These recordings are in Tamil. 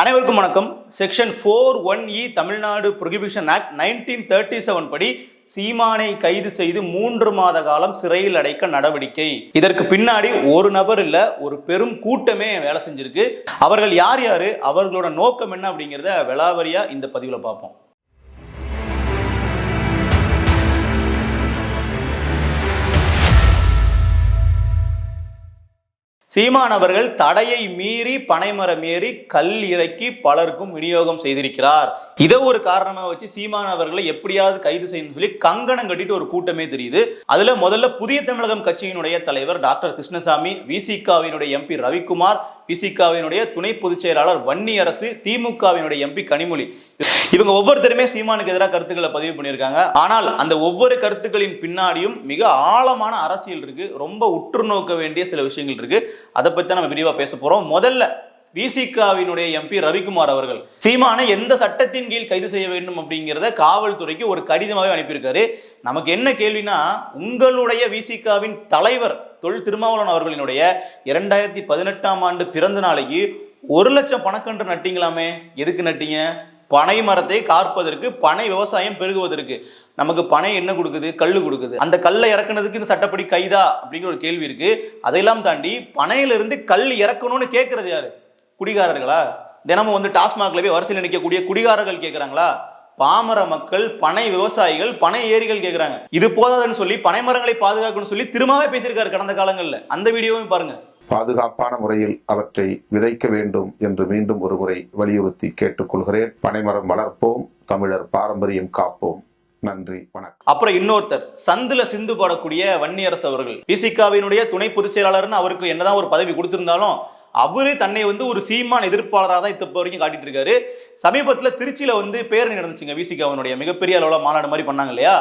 அனைவருக்கும் வணக்கம். Section four one E Tamil Nadu prohibition act nineteen thirty seven படி சீமானை கைது செய்து மூன்று மாத காலம் சிறையில் அடைக்க நடவடிக்கை. இதற்கு பின்னாடி ஒரு நபர் இல்ல ஒரு பெரும் கூட்டமே வேலை செஞ்சிருக்கு. அவர்கள் யார் யாரு அவர்களோட நோக்கம் என்ன அப்படிங்கிறத விளாவரியா இந்த பதிவில் பார்ப்போம். சீமானவர்கள் தடையை மீறி பனைமரம் ஏறி கல் இறக்கி பலருக்கும் விநியோகம் செய்திருக்கிறார். இதை ஒரு காரணமா வச்சு சீமானவர்களை எப்படியாவது கைது செய்யணும்னு சொல்லி கங்கணம் கட்டிட்டு ஒரு கூட்டமே தெரியுது. அதுல முதல்ல புதிய தமிழகம் கட்சியினுடைய தலைவர் டாக்டர் கிருஷ்ணசாமி விசிகாவினுடைய எம்பி ரவிக்குமார் விசிகாவினுடைய துணை பொதுச் செயலாளர் வன்னி அரசு திமுகவினுடைய எம்பி கனிமொழி. இவங்க ஒவ்வொருத்தருமே சீமானுக்கு எதிராக கருத்துக்களை பதிவு பண்ணியிருக்காங்க. ஆனால் அந்த ஒவ்வொரு கருத்துக்களின் பின்னாடியும் மிக ஆழமான அரசியல் இருக்கு. ரொம்ப உற்று நோக்க வேண்டிய சில விஷயங்கள் இருக்கு. அதை பத்தி தான் நம்ம விரிவா பேச போறோம். முதல்ல விசிகாவினுடைய எம்பி ரவிக்குமார் அவர்கள். சீமானை எந்த சட்டத்தின் கீழ் கைது செய்ய வேண்டும் அப்படிங்கிறத காவல்துறைக்கு ஒரு கடிதமாகவே அனுப்பியிருக்காரு. நமக்கு என்ன கேள்வினா உங்களுடைய விசிகாவின் தலைவர் தொல் திருமாவளவன் அவர்களினுடைய இரண்டாயிரத்தி பதினெட்டாம் ஆண்டு பிறந்த நாளைக்கு ஒரு லட்சம் பணக்கன்று நட்டிங்களாமே? எதுக்கு நட்டீங்க? பனை மரத்தை காற்பதற்கு பனை விவசாயம் பெருகுவதற்கு. நமக்கு பனை என்ன கொடுக்குது? கல் கொடுக்குது. அந்த கல்லை இறக்குனதுக்கு இந்த சட்டப்படி கைதா? அப்படிங்கிற ஒரு கேள்வி இருக்கு. அதையெல்லாம் தாண்டி பனையிலிருந்து கல் இறக்கணும்னு கேட்கறது யாரு? குடிகாரர்களா? தினமும் வந்து டாஸ்மாக்ல போய் வரிசையில் நிற்கக்கூடிய குடிகாரர்கள் கேட்குறாங்களா பாமர மக்கள் பனை விவசாயிகள் பனை ஏரிகள் கேட்குறாங்க இது போதாதுன்னு சொல்லி பனை மரங்களை பாதுகாக்கணும்னு சொல்லி திரும்பவே பேசியிருக்காரு கடந்த காலங்களில். அந்த வீடியோவும் பாருங்க. பாதுகாப்பான முறையில் அவற்றை விதைக்க வேண்டும் என்று மீண்டும் ஒருமுறை வலியுறுத்தி கேட்டுக்கொள்கிறேன். பனைமரம் வளர்ப்போம் தமிழர் பாரம்பரியம் காப்போம். நன்றி வணக்கம். அப்புறம் இன்னொருத்தர் சந்துல சிந்து பாடக்கூடிய வன்னியரசு அவர்கள். விசிகாவினுடைய துணை பொதுச் செயலாளர்னு அவருக்கு என்னதான் ஒரு பதவி கொடுத்திருந்தாலும் அவரு தன்னை வந்து ஒரு சீமான் எதிர்ப்பாளராக தான் இப்போ வரைக்கும் காட்டிட்டு இருக்காரு சமீபத்தில் திருச்சியில் வந்து பேரணி நடந்துச்சுங்க விசிகாவினுடைய மிகப்பெரிய அளவில் மாநாடு மாதிரி பண்ணாங்க இல்லையா?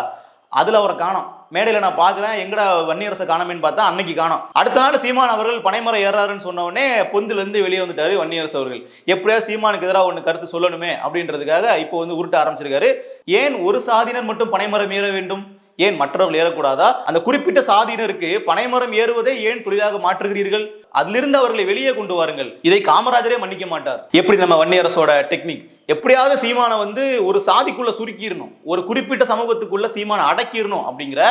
அதில் அவரை காணோம். மேடையில் நான் பார்க்குறேன். எங்கடா வன்னியரசை காணமேன்னு பார்த்தா அன்னைக்கு காணோம். அடுத்த நாள் சீமான் அவர்கள் பனைமரம் ஏறாருன்னு சொன்னவொடனே உடனே பொந்துலேருந்து வெளியே வந்துட்டாரு வன்னியரசு அவர்கள். எப்படியா சீமானுக்கு எதிராக ஒன்று கருத்து சொல்லணுமே அப்படின்றதுக்காக இப்போ வந்து உருட்ட ஆரம்பிச்சிருக்காரு. ஏன் ஒரு சாதியினர் மட்டும் பனைமரம் ஏற வேண்டும்? ஏன் மற்றவர்கள் ஏறக்கூடாதா? அந்த குறிப்பிட்ட சாதியினருக்கு பனைமரம் ஏறுவதை ஏன் தொழிலாக மாற்றுகிறீர்கள்? அதிலிருந்து அவர்களை வெளியே கொண்டு வாருங்கள். இதை காமராஜரே மன்னிக்க மாட்டார். எப்படி நம்ம வன்னியரசோட டெக்னிக் எப்படியாவது சீமானை வந்து ஒரு சாதிக்குள்ள சுருக்கிடணும். ஒரு குறிப்பிட்ட சமூகத்துக்குள்ள சீமானை அடக்கிடணும் அப்படிங்கிற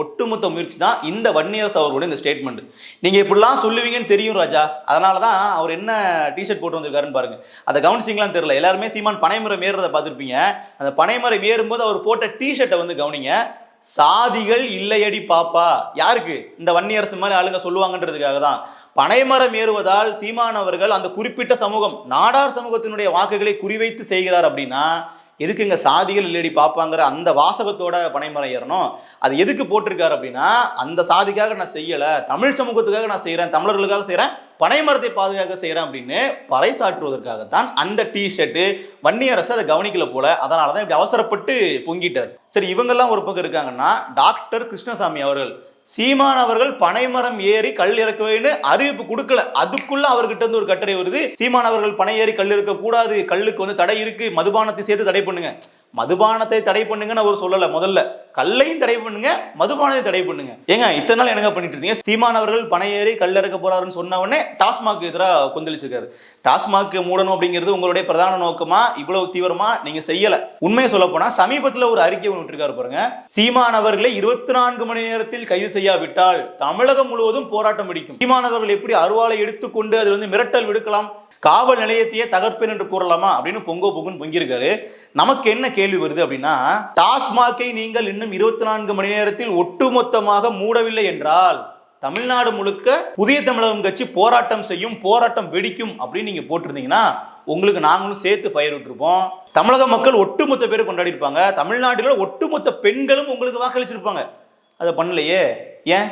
ஒட்டுமொத்த முயற்சி தான் இந்த வன்னியரசு அவர்களுடைய இந்த ஸ்டேட்மெண்ட் நீங்க இப்படிலாம் சொல்லுவீங்கன்னு தெரியும் ராஜா. அதனால தான் அவர் என்ன டிஷர்ட் போட்டு வந்திருக்காருன்னு பாருங்க. அதை கவனிச்சிங்களான்னு தெரியல. எல்லாருமே சீமான் பனைமரம் ஏறுறதை பார்த்துருப்பீங்க. அந்த பனைமரம் ஏறும்போது அவர் போட்ட டிஷர்ட்டை வந்து கவனிங்க. சாதிகள் இல்லையடி பாப்பா. யாருக்கு? இந்த வன்னியரசு மாதிரி ஆளுங்க சொல்லுவாங்கன்றதுக்காக தான். பனைமரம் ஏறுவதால் சீமானவர்கள் அந்த குறிப்பிட்ட சமூகம் நாடார் சமூகத்தினுடைய வாக்குகளை குறிவைத்து செய்கிறார் அப்படின்னா எதுக்கு இங்க சாதிகள் இல்லடி பார்ப்பாங்கிற அந்த வாசகத்தோட பனைமரம் ஏறணும்? அது எதுக்கு போட்டிருக்காரு அப்படின்னா அந்த சாதிக்காக நான் செய்யல தமிழ் சமூகத்துக்காக நான் செய்கிறேன் தமிழர்களுக்காக பனை மரத்தை பாதுகாக்க செய்கிறேன் அப்படின்னு பறைசாற்றுவதற்காகத்தான் அந்த டி ஷர்ட்டு வன்னியரசு அதை கவனிக்கல போல. அதனால தான் இப்படி அவசரப்பட்டு பொங்கிட்டார். சரி இவங்கெல்லாம் ஒரு பக்கம் இருக்காங்கன்னா டாக்டர் கிருஷ்ணசாமி அவர்கள் சீமான் அவர்கள் பனைமரம் ஏறி கல் இறக்க அறிவிப்பு கொடுக்கல. அதுக்குள்ள அவர்கிட்ட இருந்து ஒரு கட்டுரை வருது. சீமான் அவர்கள் பனை ஏறி கல் இறக்க கூடாது கல்லுக்கு வந்து தடை இருக்கு மதுபானத்தை சேர்த்து தடை பண்ணுங்க. மதுபானத்தை தடை பண்ணுங்கன்னு அவர் சொல்லல முதல்ல. கல்லையும் தடை பண்ணுங்க மதுபானத்தை தடை பண்ணுங்க. ஏங்க இத்தனை நாள் என்னங்க பண்ணிட்டு இருந்தீங்க? சீமான் அவர்கள் பனை கல் இறக்க போறாருன்னு சொன்ன உடனே டாஸ்மாக் எதிராக கொந்தளிச்சிருக்காரு. டாஸ்மாக் மூடணும் அப்படிங்கிறது உங்களுடைய பிரதான நோக்கமா? இவ்வளவு தீவிரமா? நீங்க செய்யல. உண்மையை சொல்ல போனா சமீபத்துல ஒரு அறிக்கை ஒன்று விட்டுருக்காரு பாருங்க. சீமான் அவர்களை இருபத்தி நான்கு மணி நேரத்தில் கைது செய்யாவிட்டால் தமிழகம் முழுவதும் போராட்டம் பிடிக்கும் சீமான் அவர்கள் எப்படி அருவாளை எடுத்துக்கொண்டு அதில் வந்து மிரட்டல் விடுக்கலாம்? காவல் நிலையத்தையே தகர்ப்பேன் என்று கூறலாமா அப்படின்னு பொங்கோ பொங்குன்னு பொங்கியிருக்காரு. நமக்கு என்ன கேள்வி வருது அப்படின்னா டாஸ்மாகை நீங்கள் இன்னும் இருபத்தி நான்கு மணி நேரத்தில் ஒட்டுமொத்தமாக மூடவில்லை என்றால் தமிழ்நாடு முழுக்க புதிய தமிழகம் கட்சி போராட்டம் செய்யும் போராட்டம் வெடிக்கும் அப்படின்னு நீங்க போட்டிருந்தீங்கன்னா உங்களுக்கு நாங்களும் சேர்த்து ஃபயர் விட்டுருப்போம். தமிழக மக்கள் ஒட்டுமொத்த பேர் கொண்டாடி இருப்பாங்க. தமிழ்நாட்டில் ஒட்டுமொத்த பெண்களும் உங்களுக்கு வாக்களிச்சிருப்பாங்க. அதை பண்ணலையே. ஏன்?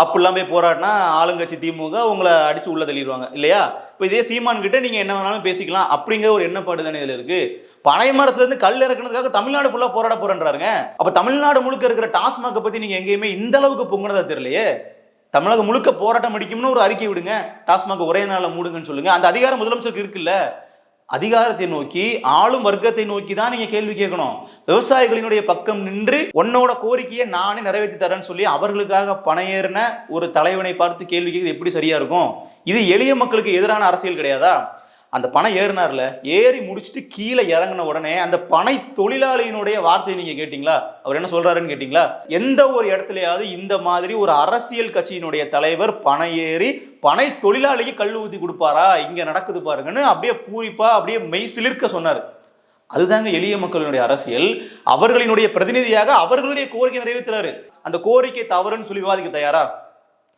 அப்படிலாம் போய் போராடினா ஆளுங்கட்சி திமுக உங்களை அடிச்சு உள்ள தள்ளிடுவாங்க இல்லையா? இப்போ இதே சீமான் கிட்ட நீங்க என்ன வேணாலும் பேசிக்கலாம் அப்படிங்கிற ஒரு எண்ணப்பாடு தானே இதில் இருக்கு. பனை மரத்துல இருந்து கல் இறக்குனதுக்காக தமிழ்நாடு ஃபுல்லா போராட போறேன்றாருங்க. அப்ப தமிழ்நாடு முழுக்க இருக்கிற டாஸ்மாகை பத்தி நீங்க எங்கேயுமே இந்த அளவுக்கு பொங்கினதா தெரியலையே. தமிழகம் முழுக்க போராட்டம் அடிக்கும்னு ஒரு அறிக்கை விடுங்க. டாஸ்மாக் ஒரே நாளில் மூடுங்கன்னு சொல்லுங்க. அந்த அதிகாரம் முதலமைச்சருக்கு இருக்குல்ல. அதிகாரத்தை நோக்கி ஆளும் வர்க்கத்தை நோக்கி தான் நீங்க கேள்வி கேட்கணும். விவசாயிகளினுடைய பக்கம் நின்று உன்னோட கோரிக்கையை நானே நிறைவேற்றி தரேன்னு சொல்லி அவர்களுக்காக பணையேறின ஒரு தலைவனை பார்த்து கேள்வி கேட்குறது எப்படி சரியா இருக்கும்? இது எளிய மக்களுக்கு எதிரான அரசியல் கிடையாதா? அந்த பணம் ஏறினார்ல ஏறி முடிச்சுட்டு கீழே இறங்கின உடனே அந்த பனை தொழிலாளியினுடைய வார்த்தையை நீங்க கேட்டீங்களா? அவர் என்ன சொல்றாருன்னு கேட்டீங்களா? எந்த ஒரு இடத்துலயாவது இந்த மாதிரி ஒரு அரசியல் கட்சியினுடைய தலைவர் பணம் ஏறி பனை தொழிலாளிக்கு கல் ஊத்தி கொடுப்பாரா? இங்க நடக்குது பாருங்கன்னு அப்படியே பூரிப்பா அப்படியே மெய் சிலிர்க்க சொன்னார். அதுதாங்க எளிய மக்களினுடைய அரசியல். அவர்களினுடைய பிரதிநிதியாக அவர்களுடைய கோரிக்கை நிறைவேற்றுறாரு அந்த கோரிக்கை தவறுன்னு சொல்லி விவாதிக்க தயாரா?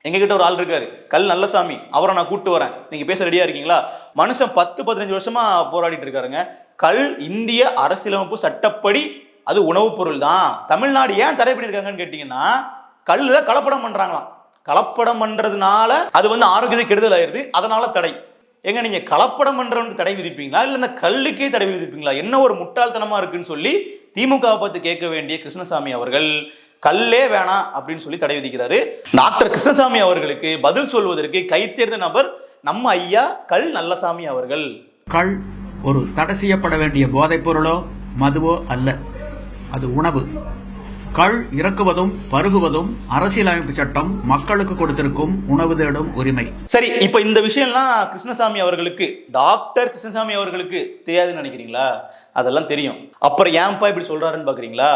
எங்ககிட்ட ஒரு ஆள் இருக்காரு. கல் நல்லசாமி அவரை நான் கூப்பிட்டு வரேன். நீங்க பேச ரெடியா இருக்கீங்களா? மனுஷன் பத்து பதினஞ்சு வருஷமா போராடிட்டு இருக்காருங்க. கல் இந்திய அரசியலமைப்பு சட்டப்படி அது உணவுப் பொருள் தான். தமிழ்நாடு ஏன் தடை பண்ணியிருக்காங்கன்னு கேட்டீங்கன்னா கல்லுல கலப்படம் பண்றாங்களாம். கலப்படம் பண்றதுனால அது வந்து ஆரோக்கியத்துக்கு கெடுதல் ஆயிருது அதனால தடை. எங்க நீங்க கலப்படம் பண்றவனுக்கு தடை விதிப்பீங்களா? இல்ல இந்த கல்லுக்கே தடை விதிப்பீங்களா? என்ன ஒரு முட்டாள்தனமா இருக்குன்னு சொல்லி திமுக பத்தி கேட்க வேண்டிய கிருஷ்ணசாமி அவர்கள் கல்லே வேணாம் அப்படின்னு சொல்லி தடை விதிக்கிறாரு. டாக்டர் கிருஷ்ணசாமி அவர்களுக்கு பதில் சொல்வதற்கு கைத்தேர்ந்த நபர் நம்ம ஐயா கல் நல்லசாமி அவர்கள். கள் ஒரு தடை செய்யப்பட வேண்டிய போதைப் பொருளோ மதுவோ அல்ல. அது உணவு. கள் இறக்குவதும் பருகுவதும் அரசியலமைப்பு சட்டம் மக்களுக்கு கொடுத்திருக்கும் உணவு தேடும் உரிமை. சரி இப்போ இந்த விஷயம்லாம் கிருஷ்ணசாமி அவர்களுக்கு டாக்டர் கிருஷ்ணசாமி அவர்களுக்கு தெரியாதுன்னு நினைக்கிறீங்களா? அதெல்லாம் தெரியும். அப்புறம் ஏன்பா இப்படி சொல்றாருன்னு பாக்குறீங்களா?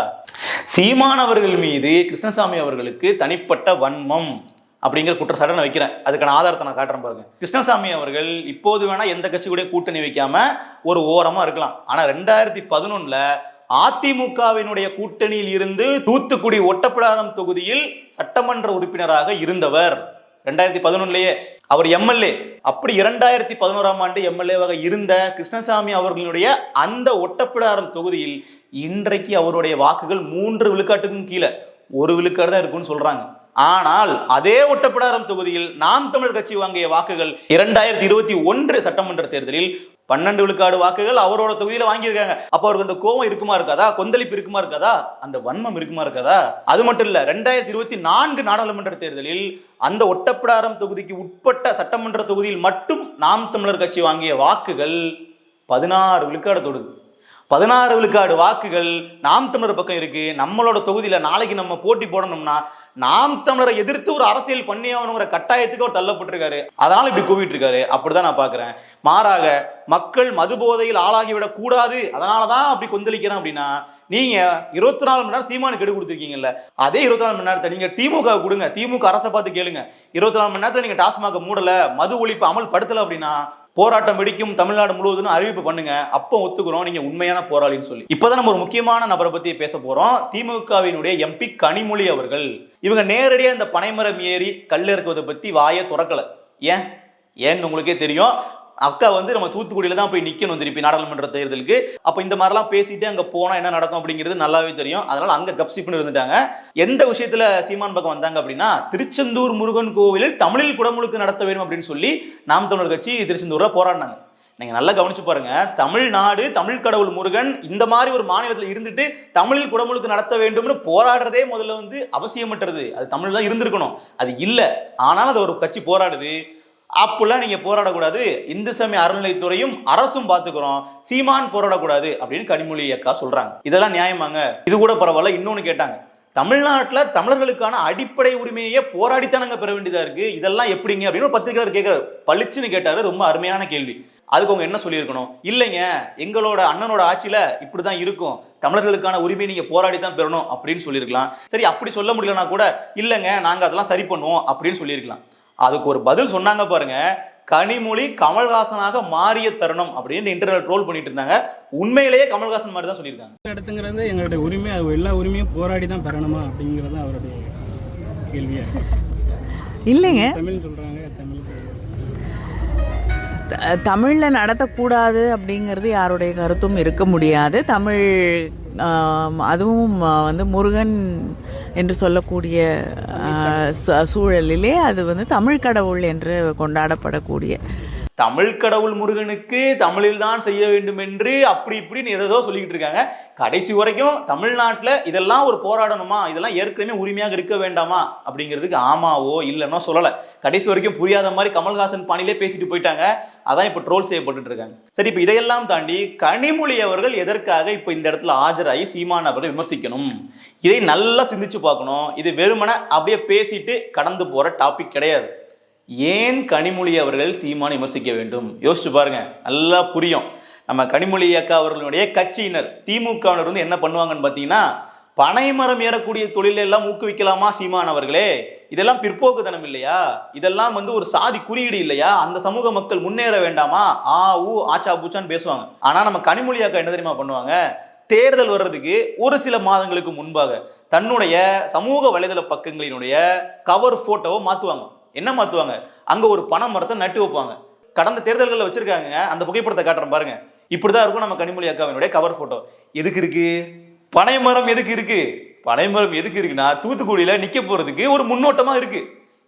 சீமான் அவர்கள் மீது கிருஷ்ணசாமி அவர்களுக்கு தனிப்பட்ட வன்மம் அப்படிங்கிற குற்றச்சாட்டை நான் வைக்கிறேன். அதுக்கான ஆதாரத்தை நான் காட்டுறேன் பாருங்க. கிருஷ்ணசாமி அவர்கள் இப்போது வேணா எந்த கட்சி கூட கூட்டணி வைக்காம ஒரு ஓரமா இருக்கலாம். ஆனா ரெண்டாயிரத்தி பதினொன்னுல அதிமுகவினுடைய கூட்டணியில் இருந்து தூத்துக்குடி ஒட்டப்பிடாரம் தொகுதியில் சட்டமன்ற உறுப்பினராக இருந்தவர். ரெண்டாயிரத்தி பதினொன்னுலயே அவர் எம்எல்ஏ. அப்படி இரண்டாயிரத்தி பதினோராம் ஆண்டு எம்எல்ஏவாக இருந்த கிருஷ்ணசாமி அவர்களுடைய அந்த ஒட்டப்பிடாரம் தொகுதியில் இன்றைக்கு அவருடைய வாக்குகள் மூன்று விழுக்காட்டுக்கும் கீழே. ஒரு விழுக்காடு தான் இருக்குன்னு சொல்றாங்க. ஆனால் அதே ஒட்டப்பிடாரம் தொகுதியில் நாம் தமிழ் கட்சி வாங்கிய வாக்குகள் இரண்டாயிரத்தி இருபத்தி ஒன்று சட்டமன்ற தேர்தலில் பன்னெண்டு விழுக்காடு வாக்குகள் அவரோட தொகுதியில வாங்கியிருக்காங்க. அப்ப அவருக்கு அந்த கோவம் இருக்குமா இருக்காதா? கொந்தளிப்பு இருக்குமா இருக்காதா? அந்த வன்மம் இருக்குமா இருக்காதா? அது மட்டும் இல்ல ரெண்டாயிரத்தி இருபத்தி நான்கு நாடாளுமன்ற தேர்தலில் அந்த ஒட்டப்பிடாரம் தொகுதிக்கு உட்பட்ட சட்டமன்ற தொகுதியில் மட்டும் நாம் தமிழர் கட்சி வாங்கிய வாக்குகள் பதினாறு விழுக்காடு தொடுது. பதினாறு விழுக்காடு வாக்குகள் நாம் தமிழர் பக்கம் இருக்கு. நம்மளோட தொகுதியில நாளைக்கு நம்ம போட்டி போடணும்னா நாம் தமிழரை எதிர்த்து ஒரு அரசியல் பண்ணி ஆகணுங்கிற கட்டாயத்துக்கு அவர் தள்ளப்பட்டிருக்காரு. அதனால இப்படி கூவிட்டு இருக்காரு அப்படிதான் நான் பாக்குறேன் மாறாக மக்கள் மது போதையில் ஆளாகிவிடக் கூடாது. அதனாலதான் அப்படி கொந்தளிக்கிறேன் அப்படின்னா நீங்க இருபத்தி நாலு மணி நேரம் சீமானுக்கு கெடு கொடுத்துருக்கீங்கல்ல அதே இருபத்தி நாலு மணி நேரத்தை நீங்க திமுக கொடுங்க. திமுக அரசை பார்த்து கேளுங்க. இருபத்தி நாலு மணி நேரத்தில் நீங்க டாஸ்மாக மூடல மது ஒழிப்பு அமல்படுத்தல அப்படின்னா போராட்டம் வெடிக்கும் தமிழ்நாடு முழுவதும் அறிவிப்பு பண்ணுங்க. அப்போ ஒத்துக்கிறோம். நீங்க உண்மையான போராளின்னு சொல்லி. இப்போதான் நம்ம ஒரு முக்கியமான நபரை பத்தி பேச போறோம். திமுகவினுடைய எம்பி கனிமொழி அவர்கள். இவங்க நேரடியா இந்த பனைமரம் ஏறி கல் இறக்குவதை பத்தி வாயை துறக்கல. ஏன்? ஏன்னு உங்களுக்கே தெரியும். அக்கா வந்து நம்ம தூத்துக்குடியில தான் போய் நிக்கணும் திருப்பி நாடாளுமன்ற தேர்தலுக்கு. அப்ப இந்த மாதிரிலாம் பேசிட்டு அங்க போனா என்ன நடக்கும் அப்படிங்கிறது நல்லாவே தெரியும். அதனால அங்க கப்சிப்னு இருந்துட்டாங்க. எந்த விஷயத்துல சீமான் பக்கம் வந்தாங்க அப்படின்னா திருச்செந்தூர் முருகன் கோவிலில் தமிழில் குடமுழுக்கு நடத்த வேண்டும் அப்படின்னு சொல்லி நாம் தமிழர் கட்சி திருச்செந்தூர்ல போராடினாங்க. நீங்க நல்லா கவனிச்சு பாருங்க. தமிழ்நாடு தமிழ் கடவுள் முருகன் இந்த மாதிரி ஒரு மாநிலத்தில் இருந்துட்டு தமிழில் குடமுழுக்கு நடத்த வேண்டும்னு போராடுறதே முதல்ல வந்து அவசியமற்றது. அது தமிழ் தான் இருந்திருக்கணும். அது இல்லை. ஆனாலும் அது ஒரு கட்சி போராடுது. அப்படிலாம் நீங்கள் போராடக்கூடாது. இந்து சமய அறநிலைத்துறையும் அரசும் பார்த்துக்கிறோம். சீமான் போராடக்கூடாது அப்படின்னு கனிமொழி அக்கா சொல்கிறாங்க இதெல்லாம் நியாயமாங்க? இது கூட பரவாயில்ல இன்னொன்று கேட்டாங்க. தமிழ்நாட்டில் தமிழர்களுக்கான அடிப்படை உரிமையே போராடித்தானங்க பெற வேண்டியதாக இருக்குது இதெல்லாம் எப்படிங்க? அப்படின்னு ஒரு பத்திரிகையாளர் கேட்குறாரு. பளிச்சுன்னு கேட்டார். ரொம்ப அருமையான கேள்வி. அதுக்கு அவங்க என்ன சொல்லியிருக்கணும்? இல்லைங்க எங்களோட அண்ணனோட ஆட்சியில் இப்படி தான் இருக்கும். தமிழர்களுக்கான உரிமையை நீங்கள் போராடி தான் பெறணும் அப்படின்னு சொல்லியிருக்கலாம். சரி அப்படி சொல்ல முடியலன்னா கூட இல்லைங்க நாங்கள் அதெல்லாம் சரி பண்ணுவோம் அப்படின்னு சொல்லியிருக்கலாம். அதுக்கு ஒரு பதில் சொன்னாங்க பாருங்க. கனிமொழி கமல்ஹாசனாக மாறிய தருணம் அப்படின்னு இன்டர்நெட் ட்ரோல் பண்ணிட்டு இருந்தாங்க. உண்மையிலேயே கமல்ஹாசன் மாதிரி தான் சொல்லியிருக்காங்க. இடத்துங்கிறது எங்களுடைய உரிமை. எல்லா உரிமையும் போராடி தான் பெறணுமா அப்படிங்கிறது தான் அவருடைய கேள்வியாக இருக்கு. இல்லைங்க. தமிழ் சொல்கிறாங்க தமிழ் த- தமிழ்ல நடத்தக்கூடாது அப்படிங்கிறது யாருடைய கருத்தும் இருக்க முடியாது. தமிழ் அதுவும் வந்து முருகன் என்று சொல்லக்கூடிய சூழலிலே அது வந்து தமிழ் கடவுள் என்று கொண்டாடப்படக்கூடிய தமிழ் கடவுள் முருகனுக்கு தமிழில் தான் செய்ய வேண்டும் என்று அப்படி இப்படின்னு ஏதோ சொல்லிக்கிட்டு இருக்காங்க. கடைசி வரைக்கும் தமிழ்நாட்டில் இதெல்லாம் ஒரு போராடணுமா? இதெல்லாம் ஏற்கனவே உரிமையாக இருக்க வேண்டாமா? அப்படிங்கிறதுக்கு ஆமாவோ இல்லைன்னோ சொல்லலை. கடைசி வரைக்கும் புரியாத மாதிரி கமல்ஹாசன் பாணியிலே பேசிட்டு போயிட்டாங்க. அதான் இப்போ ட்ரோல் செய்யப்பட்டுட்டு இருக்காங்க. சரி இப்போ இதையெல்லாம் தாண்டி கனிமொழி அவர்கள் எதற்காக இப்போ இந்த இடத்துல ஆஜராகி சீமான் அவரை விமர்சிக்கணும்? இதை நல்லா சிந்திச்சு பார்க்கணும். இது வெறுமனே அப்படியே பேசிட்டு கடந்து போகிற டாபிக் கிடையாது. ஏன் கனிமொழி அவர்கள் சீமான் விமர்சிக்க வேண்டும்? யோசிச்சு பாருங்க நல்லா புரியும். நம்ம கனிமொழி அக்கா அவர்களுடைய கட்சியினர் திமுகவினர் வந்து என்ன பண்ணுவாங்கன்னு பார்த்தீங்கன்னா பனைமரம் ஏறக்கூடிய தொழிலை எல்லாம் ஊக்குவிக்கலாமா சீமான் அவர்களே? இதெல்லாம் பிற்போக்குத்தனம் இல்லையா? இதெல்லாம் வந்து ஒரு சாதி குறியீடு இல்லையா? அந்த சமூக மக்கள் முன்னேற வேண்டாமா? ஆ ஊ ஆச்சா பூச்சான்னு பேசுவாங்க. ஆனால் நம்ம கனிமொழி அக்கா என்ன தெரியுமா பண்ணுவாங்க? தேர்தல் வர்றதுக்கு ஒரு சில மாதங்களுக்கு முன்பாக தன்னுடைய சமூக வலைதள பக்கங்களினுடைய கவர் ஃபோட்டோவை மாற்றுவாங்க என்ன மாத்துவாங்க? அங்க ஒரு பனை மரத்தை நட்டு வைப்பாங்க. கடந்த தேர்தல்களில் வச்சிருக்காங்க. அந்த புகைப்படத்தை காட்டுறேன் பாருங்க. இப்படிதான் இருக்கும் நம்ம கனிமொழி அக்காவினுடைய கவர் போட்டோ எதுக்கு இருக்கு? பனைமரம் எதுக்கு இருக்கு? பனைமரம் எதுக்கு இருக்குன்னா தூத்துக்குடியில நிக்க போறதுக்கு ஒரு முன்னோட்டமா இருக்கு.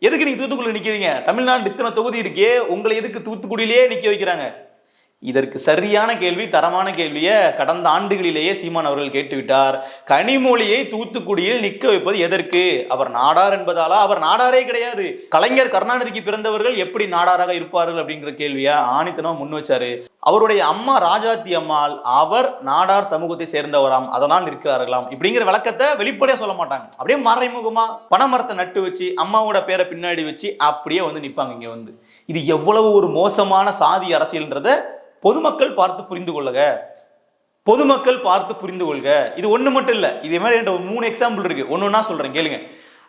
எதுக்கு நீங்க தூத்துக்குடியில நிக்கிறீங்க? தமிழ்நாடு இத்தனை தொகுதி இருக்கே. உங்களை எதுக்கு தூத்துக்குடியிலேயே நிக்க வைக்கிறாங்க? இதற்கு சரியான கேள்வி தரமான கேள்வியை கடந்த ஆண்டுகளிலேயே சீமான் அவர்கள் கேட்டுவிட்டார். கனிமொழியை தூத்துக்குடியில் நிற்க வைப்பது எதற்கு? அவர் நாடார் என்பதாலா? அவர் நாடாரே கிடையாது. கலைஞர் கருணாநிதிக்கு பிறந்தவர்கள் எப்படி நாடாராக இருப்பார்கள் அப்படிங்கிற கேள்வியை ஆணித்தனமா முன் வச்சாரு. அவருடைய அம்மா ராஜாத்தி அம்மாள் அவர் நாடார் சமூகத்தை சேர்ந்தவராம். அதனால் இருக்கிறார்களாம் இப்படிங்கிற விளக்கத்தை வெளிப்படையா சொல்ல மாட்டாங்க. அப்படியே மறைமுகமா பணமரத்தை நட்டு வச்சு அம்மாவோட பேரை பின்னாடி வச்சு அப்படியே வந்து நிற்பாங்க இங்க வந்து. இது எவ்வளவு ஒரு மோசமான சாதி அரசியல்ன்றத பொதுமக்கள் பார்த்து புரிந்து கொள்ளுக பொதுமக்கள் பார்த்து புரிந்து கொள்க. இது ஒண்ணு மட்டும் இல்ல. இதே மாதிரி என்கிட்ட ஒரு மூணு எக்ஸாம்பிள் இருக்கு. ஒன்று ஒன்றா சொல்றேன் கேளுங்க.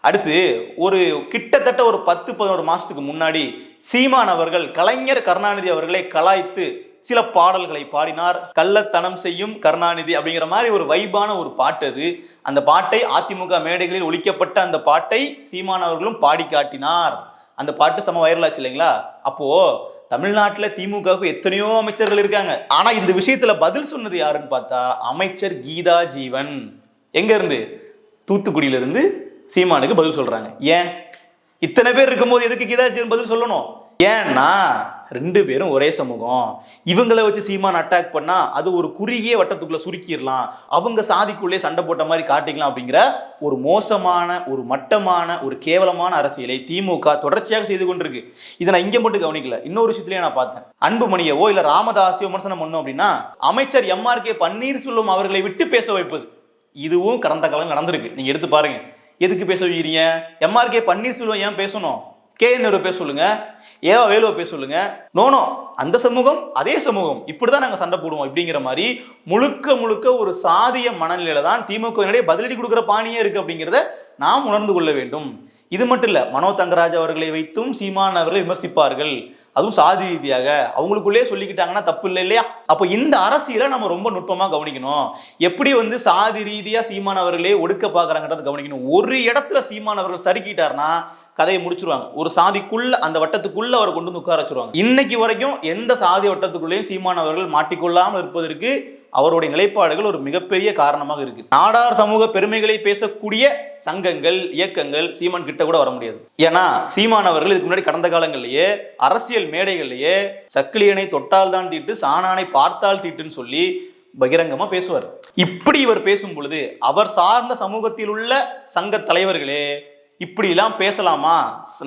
அடுத்து ஒரு கிட்டத்தட்ட ஒரு பத்து பதினோரு மாசத்துக்கு முன்னாடி சீமான் அவர்கள் கலைஞர் கருணாநிதி அவர்களை கலாய்த்து சில பாடல்களை பாடினார். கள்ளத்தனம் செய்யும் கருணாநிதி அப்படிங்கிற மாதிரி ஒரு வைபான ஒரு பாட்டு அது. அந்த பாட்டை அதிமுக மேடைகளில் ஒழிக்கப்பட்ட அந்த பாட்டை சீமான் அவர்களும் பாடி காட்டினார். அந்த பாட்டு செம வைரலாச்சு இல்லைங்களா? அப்போ தமிழ்நாட்டில் திமுகவுக்கு எத்தனையோ அமைச்சர்கள் இருக்காங்க. ஆனா இந்த விஷயத்துல பதில் சொன்னது யாருன்னு பார்த்தா அமைச்சர் கீதா ஜீவன். எங்க இருந்து? தூத்துக்குடியில இருந்து சீமானுக்கு பதில் சொல்றாங்க. ஏன்? இத்தனை பேர் இருக்கும்போது எதுக்கு கீதா ஜீவன் பதில் சொல்லணும்? ஏன்னா ரெண்டு பேரும் ஒரே சமூகம். இவங்களை வச்சு சீமான் அட்டாக் பண்ணா அது ஒரு குறுகிய வட்டத்துக்குள்ள சுருக்கிடலாம். அவங்க சாதிக்குள்ளே சண்டை போட்ட மாதிரி காட்டிக்கலாம் அப்படிங்கிற ஒரு மோசமான ஒரு மட்டமான ஒரு கேவலமான அரசியலை திமுக தொடர்ச்சியாக செய்து கொண்டிருக்கு. இதை நான் இங்க மட்டும் கவனிக்கல. இன்னொரு விஷயத்திலேயே நான் பார்த்தேன். அன்புமணியவோ இல்ல ராமதாஸையோ விமர்சனம் பண்ணோம் அப்படின்னா அமைச்சர் எம்ஆர்கே பன்னீர்செல்வம் அவர்களை விட்டு பேச வைப்பது. இதுவும் கடந்த காலம் நடந்திருக்கு. நீங்க எடுத்து பாருங்க. எதுக்கு பேச வைக்கிறீங்க? எம்ஆர்கே பன்னீர்செல்வம் ஏன் பேசணும்? கே என் பேச சொல்லுங்க ஏவா வேலுவை பேச சொல்லுங்க. நோனோ அந்த சமூகம் அதே சமூகம். இப்படிதான் நாங்க சண்டை போடுவோம் அப்படிங்கிற மாதிரி முழுக்க முழுக்க ஒரு சாதிய மனநிலையில தான் திமுகவினுடைய பதிலடி கொடுக்குற பாணியே இருக்கு அப்படிங்கிறத நாம் உணர்ந்து கொள்ள வேண்டும். இது மட்டும் இல்ல மனோ தங்கராஜ் அவர்களை வைத்தும் சீமான் அவர்களை விமர்சிப்பார்கள். அதுவும் சாதி ரீதியாக. அவங்களுக்குள்ளே சொல்லிக்கிட்டாங்கன்னா தப்பு இல்லை இல்லையா? அப்போ இந்த அரசியலை நம்ம ரொம்ப நுட்பமா கவனிக்கணும். எப்படி வந்து சாதி ரீதியா சீமான் அவர்களே ஒடுக்க பாக்குறாங்கன்றத கவனிக்கணும். ஒரு இடத்துல சீமான் அவர்கள் சறுக்கிட்டாருன்னா கதையை முடிச்சிருவாங்க. ஒரு சாதிக்குள்ள அந்த வட்டத்துக்குள்ள அவர் கொண்டு வந்து உட்கார வச்சிருவாங்க. இன்னைக்கு வரைக்கும் எந்த சாதி வட்டத்துக்குள்ளேயும் சீமான் அவர்கள் மாட்டிக்கொள்ளாமல் இருப்பதற்கு அவருடைய நிலைப்பாடுகள் ஒரு மிகப்பெரிய காரணமாக இருக்கு. நாடார் சமூக பெருமைகளை பேசக்கூடிய சங்கங்கள் இயக்கங்கள் சீமான் கிட்ட கூட வர முடியாது. ஏன்னா சீமான் அவர்கள் இதுக்கு முன்னாடி கடந்த காலங்களிலேயே அரசியல் மேடைகள்லயே சக்கிலியனை தொட்டால் தான் தீட்டு சாணானை பார்த்தால் தீட்டுன்னு சொல்லி பகிரங்கமா பேசுவார். இப்படி இவர் பேசும் பொழுது அவர் சார்ந்த சமூகத்தில் உள்ள சங்க தலைவர்களே இப்படிலாம் பேசலாமா?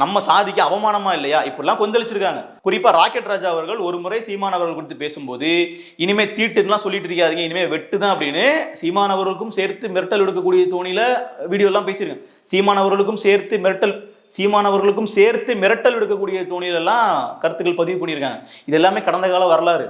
நம்ம சாதிக்கு அவமானமா இல்லையா? இப்படிலாம் கொந்தளிச்சிருக்காங்க. குறிப்பா ராக்கெட் ராஜா அவர்கள் ஒரு முறை சீமான் அவர்கள் குறித்து பேசும்போது இனிமே தீட்டுலாம் சொல்லிட்டு இருக்காதீங்க இனிமே வெட்டு தான் அப்படின்னு சீமான் அவர்களுக்கும் சேர்த்து மிரட்டல் எடுக்கக்கூடிய தோணியில வீடியோ எல்லாம் பேசியிருக்கேன் சீமான் அவர்களுக்கும் சேர்த்து மிரட்டல் சீமான் அவர்களுக்கும் சேர்த்து மிரட்டல் எடுக்கக்கூடிய தோணியிலெல்லாம் கருத்துக்கள் பதிவு பண்ணியிருக்காங்க. இது எல்லாமே கடந்த கால வரலாறு.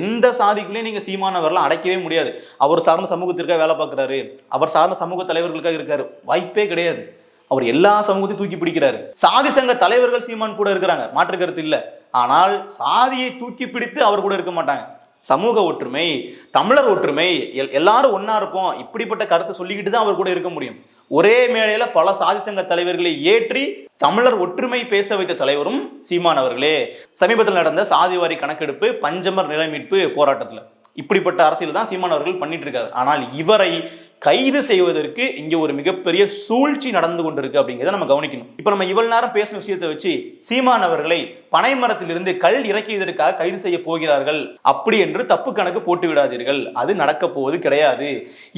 எந்த சாதிக்குள்ளேயும் நீங்கள் சீமானவர்லாம் அடைக்கவே முடியாது. அவர் சார்ந்த சமூகத்திற்காக வேலை பார்க்குறாரு. அவர் சார்ந்த சமூக தலைவர்களுக்காக இருக்காரு. வாய்ப்பே கிடையாது. அவர் எல்லா சமூகத்தையும் தூக்கி பிடிக்கிறாரு. சாதி சங்க தலைவர்கள் சீமான் கூட இருக்கிறாங்க. மாற்று கருத்து இல்ல. ஆனால் சாதியை தூக்கி பிடித்து அவர் கூட இருக்க மாட்டாங்க. சமூக ஒற்றுமை தமிழர் ஒற்றுமை எல்- எல்லாரும் ஒன்னா இருப்போம். இப்படிப்பட்ட கருத்தை சொல்லிக்கிட்டு தான் அவர் கூட இருக்க முடியும். ஒரே மேடையில பல சாதி சங்க தலைவர்களை ஏற்றி தமிழர் ஒற்றுமை பேச வைத்த தலைவரும் சீமான் அவர்களே. சமீபத்தில் நடந்த சாதிவாரி கணக்கெடுப்பு பஞ்சமர் நில மீட்பு போராட்டத்துல. இப்படிப்பட்ட அரசியல் தான் சீமான் அவர்கள் பண்ணிட்டு இருக்காரு ஆனால் இவரை கைது செய்வதற்கு இங்க ஒரு மிகப்பெரிய சூழ்ச்சி நடந்து கொண்டிருக்கு அப்படிங்கிறத நம்ம கவனிக்கணும். இப்ப நம்ம இவ்வளவு நேரம் பேசின விஷயத்தை வச்சு சீமான் அவர்களை பனை மரத்திலிருந்து கல் இறக்கியதற்காக கைது செய்ய போகிறார்கள். அப்படி என்று தப்பு கணக்கு போட்டு விடாதீர்கள். அது நடக்க போவது கிடையாது.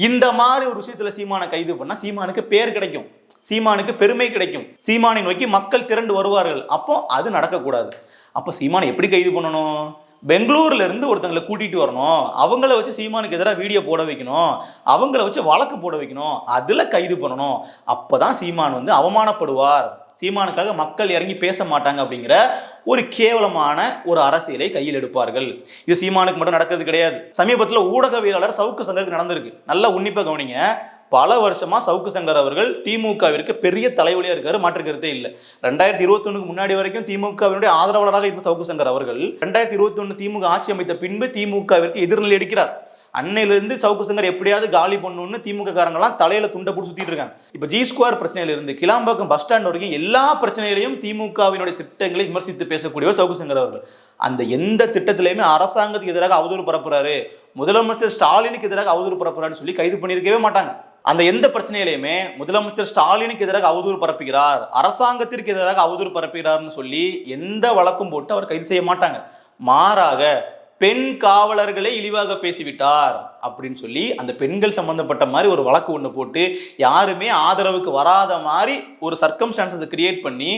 இந்த மாதிரி ஒரு விஷயத்துல சீமானை கைது பண்ணா சீமானுக்கு பேர் கிடைக்கும். சீமானுக்கு பெருமை கிடைக்கும். சீமானை நோக்கி மக்கள் திரண்டு வருவார்கள். அப்போ அது நடக்கக்கூடாது. அப்போ சீமானை எப்படி கைது பண்ணணும்? பெங்களூர்ல இருந்து ஒருத்தங்களை கூட்டிட்டு வரணும். அவங்கள வச்சு சீமானுக்கு எதிராக வீடியோ போட வைக்கணும். அவங்கள வச்சு வழக்கு போட வைக்கணும். அதுல கைது பண்ணணும். அப்பதான் சீமான் வந்து அவமானப்படுவார். சீமானுக்காக மக்கள் இறங்கி பேச மாட்டாங்க அப்படிங்கிற ஒரு கேவலமான ஒரு அரசியலை கையில் எடுப்பார்கள். இது சீமானுக்கு மட்டும் நடக்கிறது கிடையாது. சமீபத்தில் ஊடகவியலாளர் சவுக்கு சங்கருக்கு நடந்திருக்கு. நல்லா உன்னிப்பாக கவனிங்க. பல வருஷமா சவுக்கு சங்கர் அவர்கள் திமுகவிற்கு பெரிய தலைவலியா இருக்காரு மாற்று கருத்தே இல்லை. ரெண்டாயிரத்தி இருபத்தொன்னுக்கு முன்னாடி வரைக்கும் திமுகவினுடைய ஆதரவாளராக இருந்த சவுக்கு சங்கர் அவர்கள் ரெண்டாயிரத்தி இருபத்தி திமுக ஆட்சி அமைத்த பின்பு திமுகவிற்கு எதிர்நிலை எடுக்கிறார். அன்னையிலிருந்து சவுக்கு சங்கர் எப்படியாவது காலி பண்ணணும்னு திமுக காரங்களாம் தலையில துண்டை போட்டு சுத்திட்டு இருக்காங்க. இப்ப ஜி ஸ்கொயர் பிரச்சனையில இருந்து கிளாம்பாக்கம் பஸ் ஸ்டாண்ட் வரைக்கும் எல்லா பிரச்சனையிலையும் திமுகவினுடைய திட்டங்களை விமர்சித்து பேசக்கூடியவர் சவுக்கு சங்கர் அவர்கள். அந்த எந்த திட்டத்திலையுமே அரசாங்கத்துக்கு எதிராக அவதூறு பரப்புறாரு. முதலமைச்சர் ஸ்டாலினுக்கு எதிராக அவதூறு பரப்புறாருன்னு சொல்லி கைது பண்ணியிருக்கவே மாட்டாங்க. அந்த எந்த பிரச்சனையிலையுமே முதலமைச்சர் ஸ்டாலினுக்கு எதிராக அவதூறு பரப்புகிறார் அரசாங்கத்திற்கு எதிராக அவதூறு பரப்புகிறார்னு சொல்லி எந்த வழக்கும் போட்டு அவர் கைது செய்ய மாட்டாங்க. மாறாக பெண் காவலர்களே இழிவாக பேசிவிட்டார் அப்படின்னு சொல்லி அந்த பெண்கள் சம்பந்தப்பட்ட மாதிரி ஒரு வழக்கு ஒன்று போட்டு யாருமே ஆதரவுக்கு வராத மாதிரி ஒரு சர்க்கம்ஸ்டான்ஸை கிரியேட் பண்ணி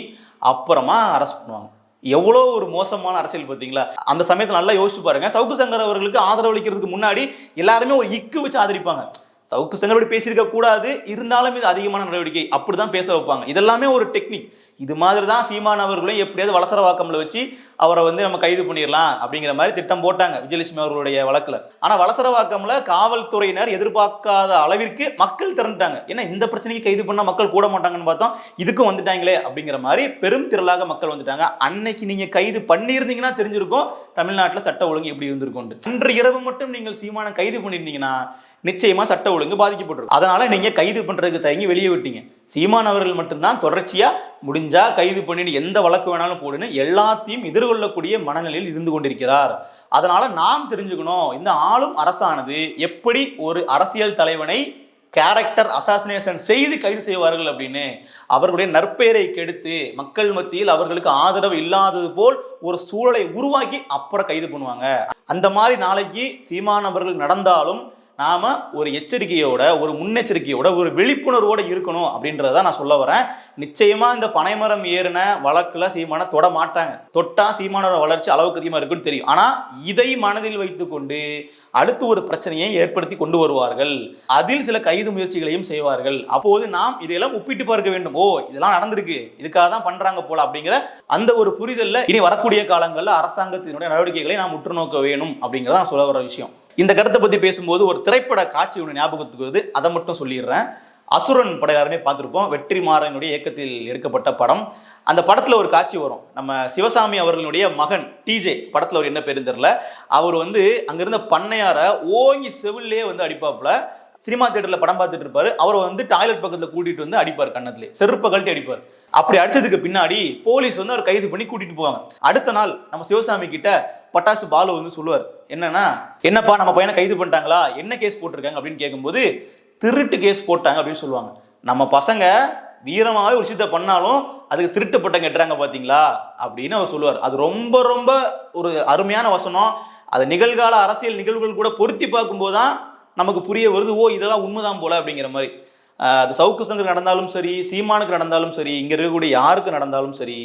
அப்புறமா அரெஸ்ட் பண்ணுவாங்க. எவ்வளோ ஒரு மோசமான அரசியல் பார்த்தீங்களா? அந்த சமயத்தில் நல்லா யோசிச்சு பாருங்க. சவுக்கு சங்கர் அவர்களுக்கு ஆதரவளிக்கிறதுக்கு முன்னாடி எல்லாருமே ஒரு இக்கு வச்சு ஆதரிப்பாங்க. சவுக்கு செங்கல்படி பேசியிருக்க கூடாது. இருந்தாலும் இது அதிகமான நடவடிக்கை. அப்படிதான் பேச வைப்பாங்க. இதெல்லாமே ஒரு டெக்னிக் இது மாதிரி தான் சீமான் அவர்களையும் எப்படியாவது வாக்கமில் வச்சு அவரை வந்து நம்ம கைது பண்ணிடலாம் அப்படிங்கிற மாதிரி திட்டம் போட்டாங்க விஜயலட்சுமி அவர்களுடைய வழக்கில். ஆனால் வலசரவாக்கம்ல காவல்துறையினர் எதிர்பார்க்காத அளவிற்கு மக்கள் திரண்டுட்டாங்க. ஏன்னா இந்த பிரச்சனைக்கு கைது பண்ணால் மக்கள் கூட மாட்டாங்கன்னு பார்த்தோம். இதுக்கும் வந்துட்டாங்களே அப்படிங்கிற மாதிரி பெரும் திரளாக மக்கள் வந்துட்டாங்க. அன்னைக்கு நீங்க கைது பண்ணியிருந்தீங்கன்னா தெரிஞ்சிருக்கும். தமிழ்நாட்டில் சட்ட ஒழுங்கு எப்படி இருந்திருக்கும் அன்று இரவு மட்டும் நீங்கள் சீமானை கைது பண்ணியிருந்தீங்கன்னா நிச்சயமா சட்ட ஒழுங்கு பாதிக்கப்பட்டிருக்கும். அதனால நீங்க கைது பண்றதுக்கு தயங்கி வெளியே விட்டீங்க. சீமான் அவர்கள் மட்டும்தான் தொடர்ச்சியா முடிஞ்சா கைது பண்ணின்னு எந்த வழக்கு வேணாலும் போடுன்னு எல்லாத்தையும் ஏற்றுக்கொள்ளக்கூடிய மனநிலையில் இருந்து கொண்டிருக்கிறார். அதனால நாம் தெரிஞ்சுக்கணும் இந்த ஆளும் அரசானது எப்படி ஒரு அரசியல் தலைவனை கேரக்டர் அசாசினேஷன் செய்து கைது செய்வார்கள் அப்படின்னு அவர்களுடைய நற்பெயரை கெடுத்து மக்கள் மத்தியில் அவர்களுக்கு ஆதரவு இல்லாதது போல் ஒரு சூழலை உருவாக்கி அப்புறம் கைது பண்ணுவாங்க. அந்த மாதிரி நாளைக்கு சீமானவர்கள் நடந்தாலும் நாம ஒரு எச்சரிக்கையோட ஒரு முன்னெச்சரிக்கையோட ஒரு விழிப்புணர்வோட இருக்கணும் அப்படின்றத நான் சொல்ல வரேன். நிச்சயமா இந்த பனைமரம் ஏறின வழக்குல சீமானை தொட மாட்டாங்க. தொட்டா சீமானோட வளர்ச்சி அளவுக்கு அதிகமா இருக்குன்னு தெரியும். ஆனா இதை மனதில் வைத்துக்கொண்டு அடுத்து ஒரு பிரச்சனையை ஏற்படுத்தி கொண்டு வருவார்கள். அதில் சில கைது முயற்சிகளையும் செய்வார்கள். அப்போது நாம் இதையெல்லாம் ஒப்பிட்டு பார்க்க வேண்டும். ஓ இதெல்லாம் நடந்திருக்கு. இதுக்காக தான் பண்றாங்க போல அப்படிங்கிற அந்த ஒரு புரிதல்ல இனி வரக்கூடிய காலங்களில் அரசாங்கத்தினுடைய நடவடிக்கைகளை நாம் உற்று நோக்க வேணும் அப்படிங்கிறத நான் சொல்ல வர விஷயம். இந்த கருத்தை பத்தி பேசும்போது ஒரு திரைப்பட காட்சி ஒன்று ஞாபகத்துக்கு வருது. அதை மட்டும் சொல்லிடுறேன். அசுரன் படம் எல்லாருமே பார்த்துருப்போம். வெற்றிமாறனுடைய இயக்கத்தில் எடுக்கப்பட்ட படம். அந்த படத்துல ஒரு காட்சி வரும். நம்ம சிவசாமி அவர்களுடைய மகன் டிஜே படத்துல அவர் என்ன பேருந்து தெரியல. அவர் வந்து அங்கிருந்த பண்ணையாரை பண்ணையார ஓங்கி செவிலே வந்து அடிப்பாப்புல. சினிமா தேட்டரில் படம் பார்த்துட்டு இருப்பாரு. அவரை வந்து டாய்லெட் பக்கத்துல கூட்டிட்டு வந்து அடிப்பார் கண்ணத்துல செருப்பை கழட்டி அடிப்பார். அப்படி அடிச்சதுக்கு பின்னாடி போலீஸ் வந்து அவர் கைது பண்ணி கூட்டிட்டு போவாங்க. அடுத்த நாள் நம்ம சிவசாமி கிட்ட பட்டாசு பாலு வந்து சொல்லுவார். என்னன்னா என்னப்பா நம்ம பையனை கைது பண்ணிட்டாங்களா? என்ன கேஸ் போட்டிருக்காங்க? அப்படின்னு கேட்கும்போது திருட்டு கேஸ் போட்டாங்க அப்படின்னு சொல்லுவாங்க. நம்ம பசங்க வீரமாவே ஒரு விஷயத்த பண்ணாலும் அதுக்கு திருட்டு பட்டம் கட்டுறாங்க பாத்தீங்களா? அப்படின்னு அவர் சொல்லுவார். அது ரொம்ப ரொம்ப ஒரு அருமையான வசனம். அது நிகழ்கால அரசியல் நிகழ்வுகள் கூட பொருத்தி பார்க்கும்போது தான் நமக்கு புரிய வருது ஓ இதெல்லாம் உண்மைதான் போல அப்படிங்கிற மாதிரி. அது சவுக்கு சங்கர் நடந்தாலும் சரி சீமானுக்கு நடந்தாலும் சரி இங்கே இருக்கக்கூடிய யாருக்கு நடந்தாலும் சரி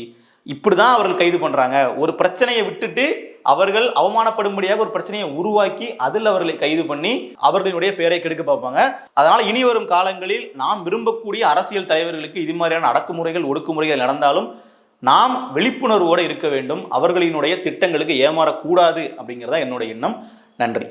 இப்படிதான் அவர்கள் கைது பண்ணுறாங்க ஒரு பிரச்சனையை விட்டுட்டு அவர்கள் அவமானப்படும்படியாக ஒரு பிரச்சனையை உருவாக்கி அதில் அவர்களை கைது பண்ணி அவர்களினுடைய பெயரை கெடுக்க பார்ப்பாங்க. அதனால் இனி வரும் காலங்களில் நாம் விரும்பக்கூடிய அரசியல் தலைவர்களுக்கு இது மாதிரியான அடக்குமுறைகள் ஒடுக்குமுறைகள் நடந்தாலும் நாம் விழிப்புணர்வோடு இருக்க வேண்டும். அவர்களினுடைய திட்டங்களுக்கு ஏமாறக்கூடாது அப்படிங்கிறதா என்னுடைய எண்ணம். நன்றி.